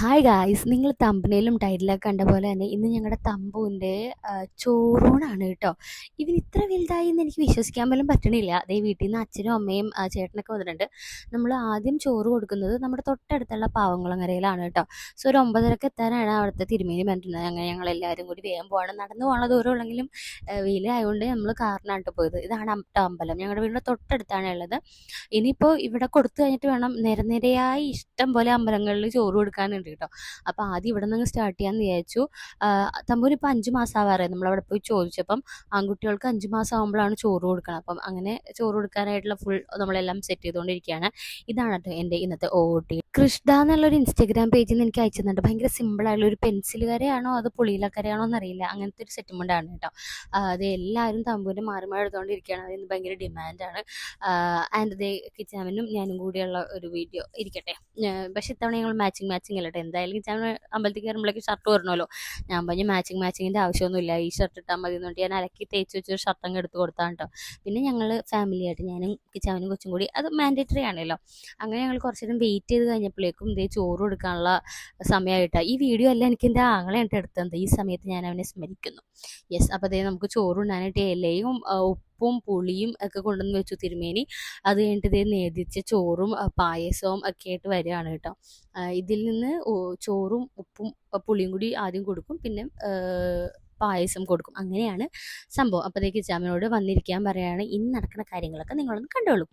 Hi guys നിങ്ങൾ തമ്പനയിലും ടൈറ്റിലൊക്കെ കണ്ട പോലെ തന്നെ ഇന്ന് ഞങ്ങളുടെ തമ്പുവിന്റെ ചോറൂണാണ് കേട്ടോ. ഇവൻ ഇത്ര വലുതായി എന്ന് എനിക്ക് വിശ്വസിക്കാൻ പോലും പറ്റണില്ല. അതേ വീട്ടിൽ നിന്ന് അച്ഛനും അമ്മയും ചേട്ടനൊക്കെ വന്നിട്ടുണ്ട്. നമ്മൾ ആദ്യം ചോറ് കൊടുക്കുന്നത് നമ്മുടെ തൊട്ടടുത്തുള്ള പാവങ്കുളങ്ങരയിലാണ് കേട്ടോ. സോ ഒരു ഒമ്പതരക്ക് എത്താനാണ് അവിടുത്തെ തിരുമേനി പറഞ്ഞിരുന്നത്. അങ്ങനെ ഞങ്ങൾ എല്ലാവരും കൂടി വേഗം പോകണം നടന്നു പോകാനുള്ള ദൂരം ഉള്ളെങ്കിലും വെയിലായതുകൊണ്ട് നമ്മൾ കാറിനായിട്ട് പോയത്. ഇതാണ് അമ്പലം. ഞങ്ങളുടെ വീടിന്റെ തൊട്ടടുത്താണ് ഉള്ളത്. ഇനിയിപ്പോൾ ഇവിടെ കൊടുത്തു കഴിഞ്ഞിട്ട് വേണം നിരനിരയായി ഇഷ്ടം പോലെ അമ്പലങ്ങളിൽ ചോറ് കൊടുക്കാനുണ്ട്. കേട്ടോ അപ്പോൾ ആദ്യം ഇവിടെ നിന്ന് സ്റ്റാർട്ട് ചെയ്യാന്ന് വിചാരിച്ചു. തമ്പൂരി ഇപ്പോൾ അഞ്ച് മാസം ആവാറായി നമ്മളവിടെ പോയി ചോദിച്ചപ്പം ആൺകുട്ടികൾക്ക് അഞ്ച് മാസം ആകുമ്പോഴാണ് ചോറ് കൊടുക്കണം അപ്പം അങ്ങനെ ചോറ് കൊടുക്കാനായിട്ടുള്ള ഫുൾ നമ്മളെല്ലാം സെറ്റ് ചെയ്തുകൊണ്ടിരിക്കുകയാണ് ഇതാണ് കേട്ടോ എന്റെ ഇന്നത്തെ ഓ ടി കൃഷ്ണ എന്നുള്ളൊരു ഇൻസ്റ്റാഗ്രാം പേജിൽ നിന്ന് എനിക്ക് അയച്ചു തന്നിട്ട് ഭയങ്കര സിമ്പിളായുള്ള ഒരു പെൻസിൽ കരയാണോ അത് പുളിയിലക്കരയാണോ എന്നറിയില്ല. അങ്ങനത്തെ ഒരു സെറ്റിൽമെന്റ് ആണ് കേട്ടോ. അത് എല്ലാവരും തമ്പൂരിന്റെ മാറി മാറി എടുത്തുകൊണ്ടിരിക്കുകയാണ് അതിന് ഭയങ്കര ഡിമാൻഡാണ് ആൻഡ് ദേ കിച്ചാമനും ഞാനും കൂടിയുള്ള ഒരു വീഡിയോ ഇരിക്കട്ടെ. പക്ഷെ ഇത്തവണ ഞങ്ങൾ മാച്ചിങ് മാച്ചിങ് അല്ലട്ടെ എന്തായാലും കിച്ചാമൻ അമ്പലത്തിൽ കയറുമ്പോഴേക്കും ഷർട്ട് വരണമല്ലോ ഞാൻ പറഞ്ഞു മാച്ചിങ് മാച്ചിങ്ങിന്റെ ആവശ്യമൊന്നുമില്ല. ഈ ഷർട്ട് ഇട്ടാൽ മതി എന്നുകൊണ്ട് ഞാൻ അലക്കി തേച്ച് വെച്ചൊരു ഷർട്ട് അങ്ങ് എടുത്ത് കൊടുത്താണ് കേട്ടോ പിന്നെ ഞങ്ങൾ ഫാമിലി ആയിട്ട് ഞാനും കിച്ചാമനും കൊച്ചും കൂടി. അത് മാൻഡേറ്ററി ആണല്ലോ. അങ്ങനെ ഞങ്ങൾ കുറച്ച് നേരം വെയിറ്റ് ചെയ്ത് കഴിഞ്ഞപ്പോഴേക്കും ഇതേ ചോറ് കൊടുക്കാനുള്ള സമയമായിട്ടാണ് ഈ വീഡിയോ അല്ല എനിക്ക് എന്റെ ആങ്ങളെ ആയിട്ട് എടുത്തത്. ഈ സമയത്ത് ഞാൻ അവനെ സ്മരിക്കുന്നു. യെസ് അപ്പോൾ അതേ നമുക്ക് ചോറ് ഉണ്ണാനായിട്ട് ഇലയും ഉപ്പും പുളിയും ഒക്കെ കൊണ്ടുവന്ന് വെച്ചു തിരുമേനി. അത് കഴിഞ്ഞിട്ട് ഇതേ നേതിച്ച ചോറും പായസവും ഒക്കെ ആയിട്ട് വരികയാണ് കേട്ടോ. ഇതിൽ നിന്ന് ചോറും ഉപ്പും പുളിയും കൂടി ആദ്യം കൊടുക്കും. പിന്നെ പായസം കൊടുക്കും. അങ്ങനെയാണ് സംഭവം. അപ്പോഴത്തേക്ക് ചാമനോട് വന്നിരിക്കാൻ പറയാണ്. ഇന്ന് നടക്കുന്ന കാര്യങ്ങളൊക്കെ നിങ്ങളൊന്ന് കണ്ടോളൂ.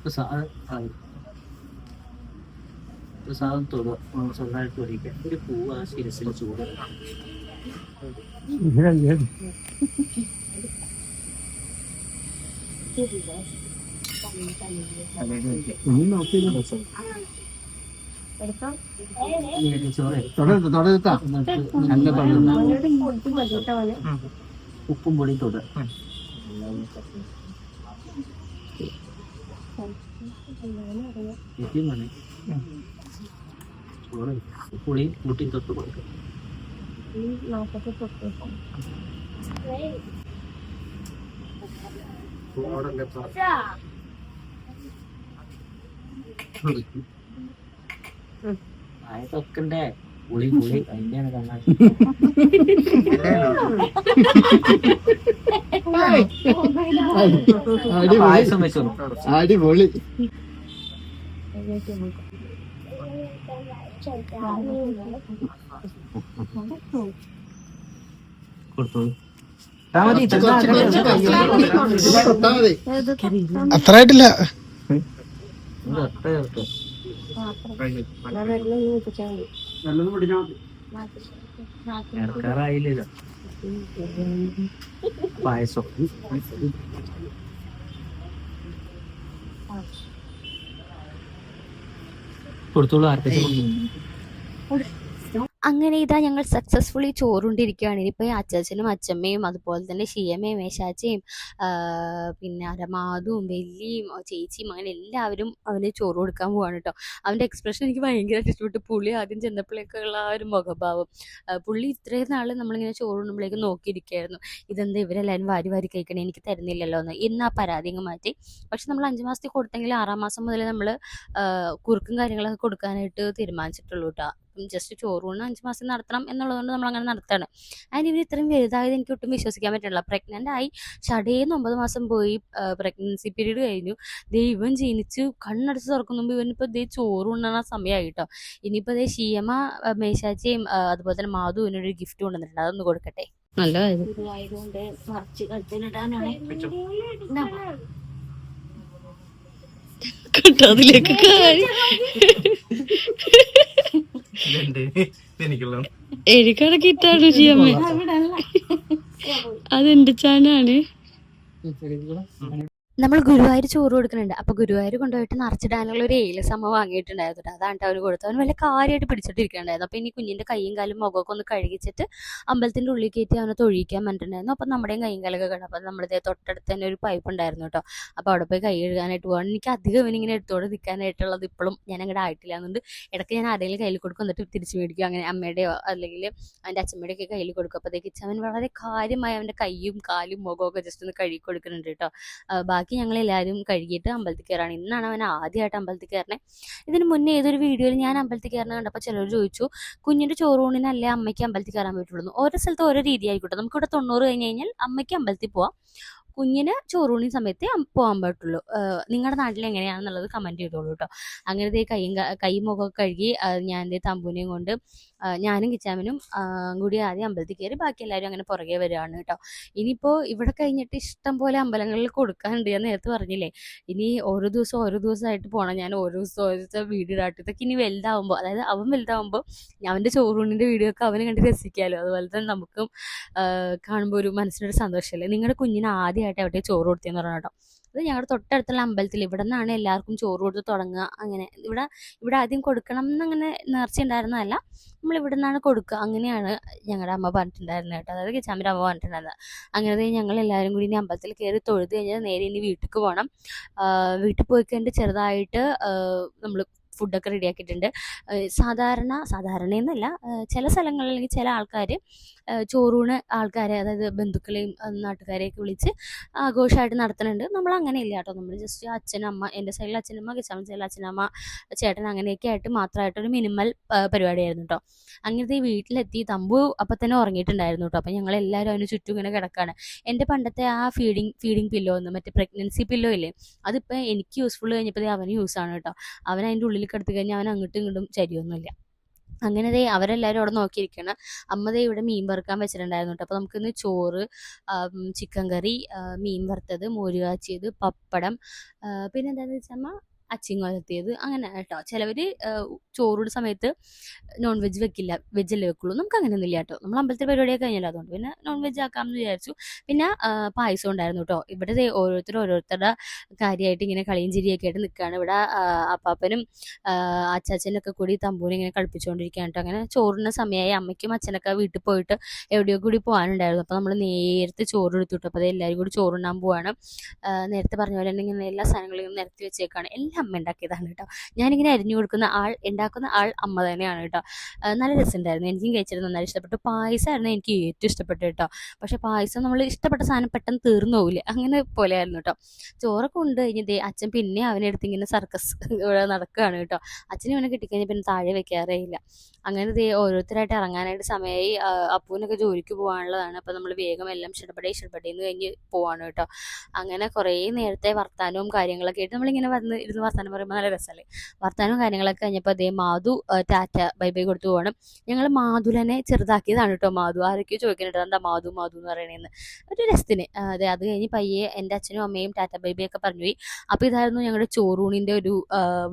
പ്രസാദം ആയി പ്രസാദം തൊട ചെറുതായിട്ട് ഒഴിക്കാൻ ഒരു പൂവ് ആ ശിരസിൽ ചൂട് ചോറ് തുടരുത്താ നല്ല പള്ളുന്ന ഉപ്പും പൊടി തൊട പുളി കൂട്ടി തൊട്ട് കൊടുക്കും ആയതൊക്കെ പുളി പുളി അതിന്റെയാണ് കണ്ണാടി. പായസം വെച്ചോളൂ. അടിപൊളി. കൊടുത്തോളൂ. അത്ര ആയിട്ടില്ല ഇറക്കാറായില്ലല്ലോ. പായസം. കൊടുത്തോളൂ ആർക്കും അങ്ങനെ ഇതാ ഞങ്ങൾ സക്സസ്ഫുള്ളി ചോറുണ്ടിരിക്കുകയാണ് ഇനിയിപ്പോൾ അച്ചാച്ചനും അച്ചമ്മയും അതുപോലെ തന്നെ ഷിയമ്മയും മേശാച്ചയും പിന്നെ അരമാതും വെല്ലിയും ചേച്ചിയും അങ്ങനെ എല്ലാവരും അവന് ചോറ് കൊടുക്കാൻ പോവാണ് കേട്ടോ അവന്റെ എക്സ്പ്രഷൻ എനിക്ക് ഭയങ്കരമായിട്ട് ഇഷ്ടപ്പെട്ടു. പുള്ളി ആദ്യം ചെന്നപ്പോഴേക്കുള്ള ആ ഒരു മുഖഭാവം. പുള്ളി ഇത്രയും നാൾ നമ്മളിങ്ങനെ ചോറുണ്ണുമ്പോഴേക്കും നോക്കിയിരിക്കുകയായിരുന്നു ഇതെന്താ ഇവരെല്ലാവരും വാരി വാരി കഴിക്കണേ എനിക്ക് തരുന്നില്ലല്ലോ എന്ന്. ഇന്ന് ആ പരാതി അങ്ങ് മാറ്റി. പക്ഷെ നമ്മൾ അഞ്ച് മാസത്തിൽ കൊടുത്തെങ്കിൽ ആറാം മാസം മുതൽ നമ്മൾ കുറുക്കും കാര്യങ്ങളൊക്കെ കൊടുക്കാനായിട്ട് തീരുമാനിച്ചിട്ടുള്ളൂ കേട്ടോ ജസ്റ്റ് ചോറൂണ് അഞ്ച് മാസം നടത്തണം എന്നുള്ളതുകൊണ്ട് നമ്മൾ അങ്ങനെ നടത്താണ്. അതിന് ഇവർ ഇത്രയും വലുതായത് എനിക്ക് ഒട്ടും വിശ്വസിക്കാൻ പറ്റില്ല. പ്രഗ്നന്റ് ആയി ഷടേന്ന് ഒമ്പത് മാസം പോയി പ്രഗ്നൻസി പീരീഡ് കഴിഞ്ഞു. ദേ ഇവൻ ജനിച്ച് കണ്ണടച്ച് തുറക്കുന്ന മുമ്പ് ഇവനിപ്പോൾ ദേ ചോറ് ഉണ്ണണ സമയമായി കേട്ടോ ഇനിയിപ്പോൾ ദേ ശീമ മേശാച്ചയും അതുപോലെ തന്നെ മാധു ഇവനൊരു ഗിഫ്റ്റ് കൊണ്ടുവന്നിട്ടുണ്ട്. അതൊന്ന് കൊടുക്കട്ടെ? നല്ല ആയതുകൊണ്ട് മറിച്ച് കഴുത്തിലിടാനാണ് അതിലേക്ക്. എനിക്കുള്ള. എനിക്കടക്കിട്ടാണ് ഷിയമ്മ അതെന്റെ ചാനാണ്. നമ്മൾ ഗുരുവായൂർ ചോറ് കൊടുക്കുന്നുണ്ട് അപ്പോൾ ഗുരുവായൂർ കൊണ്ടുപോയിട്ട് നിറച്ചിടാനുള്ള ഒരു ഏല സമ വാങ്ങിയിട്ടുണ്ടായിരുന്നു. അതാണ് ട്ടോ അവന് കൊടുത്തത്. അവന് വല്ല കാര്യമായിട്ട് പിടിച്ചിട്ടിരിക്കണ്ടായിരുന്നു അപ്പോൾ ഇനി കുഞ്ഞിന്റെ കൈയും കാലും മുഖമൊക്കെ ഒന്ന് കഴുകിച്ചിട്ട് അമ്പലത്തിന്റെ ഉള്ളിൽ കയറ്റി അവനെ തൊഴിക്കാൻ പറ്റുന്നുണ്ടായിരുന്നു അപ്പോൾ നമ്മുടെയും കൈയും കാലൊക്കെ കണ്ടു. അപ്പോൾ നമ്മുടെ തൊട്ടടുത്ത് തന്നെ ഒരു പൈപ്പ് ഉണ്ടായിരുന്നു കേട്ടോ. അപ്പോൾ അവിടെ പോയി കൈ കഴുകാനായിട്ട് പോകാൻ എനിക്ക് അധികം ഇവനിങ്ങനെ എടുത്തോടെ നിൽക്കാനായിട്ടുള്ളത് ഇപ്പോഴും ഞാൻ അങ്ങോട്ട് ആയിട്ടില്ല. എന്നുണ്ട് ഇടയ്ക്ക് ഞാൻ ആരെങ്കിലും കയ്യിൽ കൊടുക്കും. എന്നിട്ട് തിരിച്ചു മേടിക്കും. അങ്ങനെ അമ്മയുടെയോ അല്ലെങ്കിൽ അവന്റെ അച്ഛമ്മയുടെ ഒക്കെ കയ്യിൽ കൊടുക്കും. അപ്പോഴത്തേക്ക് അവൻ വളരെ കാര്യമായി അവന്റെ കൈയും കാലും മുഖമൊക്കെ ജസ്റ്റ് ഒന്ന് കഴുകി കൊടുക്കുന്നുണ്ട് കേട്ടോ. ആ, ഞങ്ങൾ എല്ലാവരും കഴുകിയിട്ട് അമ്പലത്തിൽ കയറാണ്. ഇന്നാണ് അവൻ ആദ്യമായിട്ട് അമ്പലത്തിൽ കയറണേ. ഇതിന് മുന്നേ ഏതൊരു വീഡിയോയിൽ ഞാൻ അമ്പലത്തിൽ കയറുന്ന കണ്ടപ്പോൾ ചിലർ ചോദിച്ചു കുഞ്ഞിന്റെ ചോറൂണിനല്ലേ അമ്മയ്ക്ക് അമ്പലത്തിൽ കയറാൻ പറ്റുള്ളൂ? ഓരോ സ്ഥലത്ത് ഓരോ രീതി ആയിക്കോട്ടെ നമുക്കിവിടെ തൊണ്ണൂറ് കഴിഞ്ഞ് കഴിഞ്ഞാൽ അമ്മയ്ക്ക് അമ്പലത്തിൽ പോവാം. കുഞ്ഞിന് ചോറൂണി സമയത്തേ പോകാൻ പറ്റുള്ളൂ. നിങ്ങളുടെ നാട്ടിൽ എങ്ങനെയാണെന്നുള്ളത് കമന്റ് ചെയ്തോളൂ കേട്ടോ. അങ്ങനത്തെ കൈയും കൈ മുഖമൊക്കെ കഴുകി ഞാൻ എന്റെ തമ്പൂനെയും കൊണ്ട് ഞാനും കിച്ചാമനും കൂടി ആദ്യം അമ്പലത്തിൽ കയറി ബാക്കി എല്ലാവരും അങ്ങനെ പുറകെ വരികയാണ് കേട്ടോ. ഇനിയിപ്പോൾ ഇവിടെ കഴിഞ്ഞിട്ട് ഇഷ്ടം പോലെ അമ്പലങ്ങളിൽ കൊടുക്കാനുണ്ട്. ഞാൻ നേരത്തെ പറഞ്ഞില്ലേ ഇനി ഓരോ ദിവസം ഓരോ ദിവസമായിട്ട് പോകണം ഞാൻ ഓരോ ദിവസം ഓരോ ദിവസം വീഡിയോ ഇടാട്ട് ഇതൊക്കെ ഇനി വലുതാവുമ്പോൾ അതായത് അവൻ വലുതാവുമ്പോൾ അവന്റെ ചോറൂണിന്റെ വീഡിയോ ഒക്കെ അവന് കണ്ട് രസിക്കാമല്ലോ അതുപോലെ തന്നെ നമുക്കും കാണുമ്പോൾ ഒരു മനസ്സിനൊരു സന്തോഷമല്ലേ നിങ്ങളുടെ കുഞ്ഞിന് ആദ്യമായിട്ട് അവിടെ ചോറ് കൊടുത്തെന്ന് പറഞ്ഞു കേട്ടോ. അത് ഞങ്ങളുടെ തൊട്ടടുത്തുള്ള അമ്പലത്തിൽ. ഇവിടെ നിന്നാണ് എല്ലാവർക്കും ചോറ് കൊടുത്ത് തുടങ്ങുക അങ്ങനെ ഇവിടെ ഇവിടെ ആദ്യം കൊടുക്കണം എന്നങ്ങനെ നേർച്ച ഉണ്ടായിരുന്നതല്ല നമ്മൾ ഇവിടെ നിന്നാണ് കൊടുക്കുക അങ്ങനെയാണ് ഞങ്ങളുടെ അമ്മ പറഞ്ഞിട്ടുണ്ടായിരുന്നത് കേട്ടോ. അതായത് കിച്ചാമ്പിന്റെ അമ്മ പറഞ്ഞിട്ടുണ്ടായിരുന്നത് അങ്ങനെ ഞങ്ങൾ എല്ലാവരും കൂടി ഇനി അമ്പലത്തിൽ കയറി തൊഴുത് കഴിഞ്ഞാൽ നേരെ ഇനി വീട്ടിലേക്ക് പോകണം വീട്ടിൽ പോയി കഴിഞ്ഞിട്ട് ചെറുതായിട്ട് നമ്മൾ ഫുഡൊക്കെ റെഡിയാക്കിയിട്ടുണ്ട്. സാധാരണ സാധാരണ എന്നല്ല ചില സ്ഥലങ്ങളിൽ അല്ലെങ്കിൽ ചില ആൾക്കാർ ചോറൂണ് ആൾക്കാരെ അതായത് ബന്ധുക്കളെയും നാട്ടുകാരെയൊക്കെ വിളിച്ച് ആഘോഷമായിട്ട് നടത്തുന്നുണ്ട്. നമ്മൾ അങ്ങനെയില്ല കേട്ടോ. നമ്മൾ ജസ്റ്റ് അച്ഛനമ്മ എന്റെ സൈഡിൽ അച്ഛനമ്മ കിച്ചാമ്മ സൈഡിൽ അച്ഛനമ്മ ചേട്ടൻ അങ്ങനെയൊക്കെ ആയിട്ട് മാത്രമായിട്ടൊരു മിനിമൽ പരിപാടിയായിരുന്നു കേട്ടോ. അങ്ങനത്തെ വീട്ടിലെത്തി തമ്പു അപ്പം തന്നെ ഉറങ്ങിയിട്ടുണ്ടായിരുന്നു കേട്ടോ. അപ്പം ഞങ്ങൾ എല്ലാവരും അതിന് ചുറ്റും ഇങ്ങനെ കിടക്കാണ്. എന്റെ പണ്ടത്തെ ആ ഫീഡിങ് ഫീഡിങ് പില്ലോ എന്ന് മറ്റേ പ്രഗ്നൻസി പില്ലോ ഇല്ലേ അതിപ്പോൾ എനിക്ക് യൂസ്ഫുൾ കഴിഞ്ഞപ്പോൾ അവന് ആണ് കേട്ടോ. അവൻ അതിന്റെ ഉള്ളിൽ കിടത്തി കഴിഞ്ഞാൽ അവൻ അങ്ങോട്ടും ഇങ്ങോട്ടും ചരിയൊന്നുമില്ല അങ്ങനെ ദേ അവരെല്ലാവരും അവിടെ നോക്കിയിരിക്കണം അമ്മ ദേ ഇവിടെ മീൻ വറുക്കാൻ വെച്ചിട്ടുണ്ടായിരുന്നു കേട്ടോ. അപ്പോൾ നമുക്കിന്ന് ചോറ് ചിക്കൻ കറി മീൻ വറുത്തത് മോര് കാച്ചിയത് പപ്പടം പിന്നെ എന്താണെന്ന് വെച്ചാൽ അമ്മ? അച്ചിങ് വളർത്തിയത് അങ്ങനെ കേട്ടോ. ചിലവർ ചോറൂട് സമയത്ത് നോൺ വെജ് വെക്കില്ല വെജല്ലേ വെക്കുള്ളൂ. നമുക്ക് അങ്ങനെ ഒന്നുമില്ല കേട്ടോ. നമ്മൾ അമ്പലത്തിൽ പരിപാടിയൊക്കെ കഴിഞ്ഞല്ലോ. അതുകൊണ്ട് പിന്നെ നോൺ വെജ് ആക്കാമെന്ന് വിചാരിച്ചു. പിന്നെ പായസം ഉണ്ടായിരുന്നു കേട്ടോ. ഇവിടെ ഓരോരുത്തർ ഓരോരുത്തരുടെ കാര്യമായിട്ട് ഇങ്ങനെ കളിയും ചിരിയൊക്കെ ആയിട്ട് നിൽക്കുകയാണ് ഇവിടെ അപ്പാപ്പനും അച്ചാച്ചനൊക്കെ കൂടി തമ്പൂനെ ഇങ്ങനെ കളിപ്പിച്ചുകൊണ്ടിരിക്കുകയാണ് കേട്ടോ. അങ്ങനെ ചോറിന് സമയമായി അമ്മയ്ക്കും അച്ഛനൊക്കെ വീട്ടിൽ പോയിട്ട് എവിടെയോ കൂടി പോകാനുണ്ടായിരുന്നു. അപ്പോൾ നമ്മൾ നേരത്തെ ചോറ് എടുത്തു കിട്ടും അപ്പോൾ അത് എല്ലാവരും കൂടി ചോറുണ്ണാൻ പോവാണ്. നേരത്തെ പറഞ്ഞ പോലെ തന്നെ ഇങ്ങനെ എല്ലാ സാധനങ്ങളും നിരത്തി വെച്ചേക്കാണ്. എല്ലാം അമ്മ ഉണ്ടാക്കിയതാണ് കേട്ടോ. ഞാനിങ്ങനെ അരിഞ്ഞു കൊടുക്കുന്ന ആൾ ഉണ്ടാക്കുന്ന ആൾ അമ്മ തന്നെയാണ് കേട്ടോ. നല്ല രസമുണ്ടായിരുന്നു. എനിക്കും കഴിച്ചിരുന്നു. നന്നായി ഇഷ്ടപ്പെട്ടു. പായസമായിരുന്നു എനിക്ക് ഏറ്റവും ഇഷ്ടപ്പെട്ടു കേട്ടോ. പക്ഷെ പായസം നമ്മൾ ഇഷ്ടപ്പെട്ട സാധനം പെട്ടെന്ന് തീർന്നു പോകില്ല അങ്ങനെ പോലെയായിരുന്നു കേട്ടോ. ചോറൊക്കെ ഉണ്ട് കഴിഞ്ഞത് അച്ഛൻ പിന്നെ അവനെടുത്ത് ഇങ്ങനെ സർക്കസ് നടക്കുകയാണ് കേട്ടോ. അച്ഛനും ഇവനെ കിട്ടിക്കഴിഞ്ഞാൽ പിന്നെ താഴെ വെക്കാറേ ഇല്ല. അങ്ങനെ ദേ ഓരോരുത്തരായിട്ട് ഇറങ്ങാനായിട്ട് സമയമായി അപ്പൂനൊക്കെ ജോലിക്ക് പോകാനുള്ളതാണ്. അപ്പോൾ നമ്മൾ വേഗം എല്ലാം ഇഷ്ടപ്പെടേ ഇഷ്ടപ്പെടേന്ന് കഴിഞ്ഞ് പോവാണ് കേട്ടോ. അങ്ങനെ കുറേ നേരത്തെ വർത്താനവും കാര്യങ്ങളൊക്കെ ആയിട്ട് നമ്മളിങ്ങനെ വന്ന് ഇരുന്ന് വർത്താനം പറയുമ്പോൾ നല്ല രസമല്ലേ വർത്താനവും കാര്യങ്ങളൊക്കെ കഴിഞ്ഞപ്പോൾ അതേ മാധു ടാറ്റ ബൈ ബൈ കൊടുത്തു പോകണം ഞങ്ങൾ മാധുലനെ ചെറുതാക്കിയതാണ് കേട്ടോ മാധു. ആരൊക്കെയോ ചോദിക്കുന്നുണ്ട് എന്താ മാധു മാധു എന്ന് പറയണേന്ന്. ഒരു രസത്തിന്. അതെ അത് കഴിഞ്ഞ് പയ്യെ എന്റെ അച്ഛനും അമ്മയും ടാറ്റ ബൈ ബൈ ഒക്കെ പറഞ്ഞു പോയി അപ്പോൾ ഇതായിരുന്നു ഞങ്ങളുടെ ചോറൂണിന്റെ ഒരു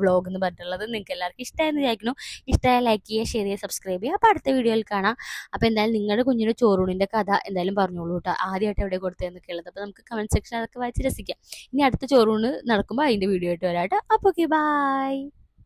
വ്ളോഗ് എന്ന് പറഞ്ഞിട്ടുള്ളത്. നിങ്ങൾക്ക് എല്ലാവർക്കും ഇഷ്ടമായെന്ന് വിചാരിക്കുന്നു. ഇഷ്ടമായ ലൈക്ക് ചെയ്യുക ഷെയർ ചെയ്യുക സബ്സ്ക്രൈബ് ചെയ്യുക. അപ്പോൾ അടുത്ത വീഡിയോയിൽ കാണാം. അപ്പോൾ എന്തായാലും നിങ്ങളുടെ കുഞ്ഞിന്റെ ചോറൂണിന്റെ കഥ എന്തായാലും പറഞ്ഞോളൂ കേട്ടോ ആദ്യമായിട്ട് എവിടെ കൊടുത്തതെന്നൊക്കെ ഉള്ളത് അപ്പോൾ നമുക്ക് കമന്റ് സെക്ഷൻ അതൊക്കെ വായിച്ച് രസിക്കാം. ഇനി അടുത്ത ചോറൂണ് നടക്കുമ്പോൾ അതിന്റെ വീഡിയോ ആയിട്ട് വരാം കേട്ടോ അപ്പോൾ ഓക്കെ ബൈ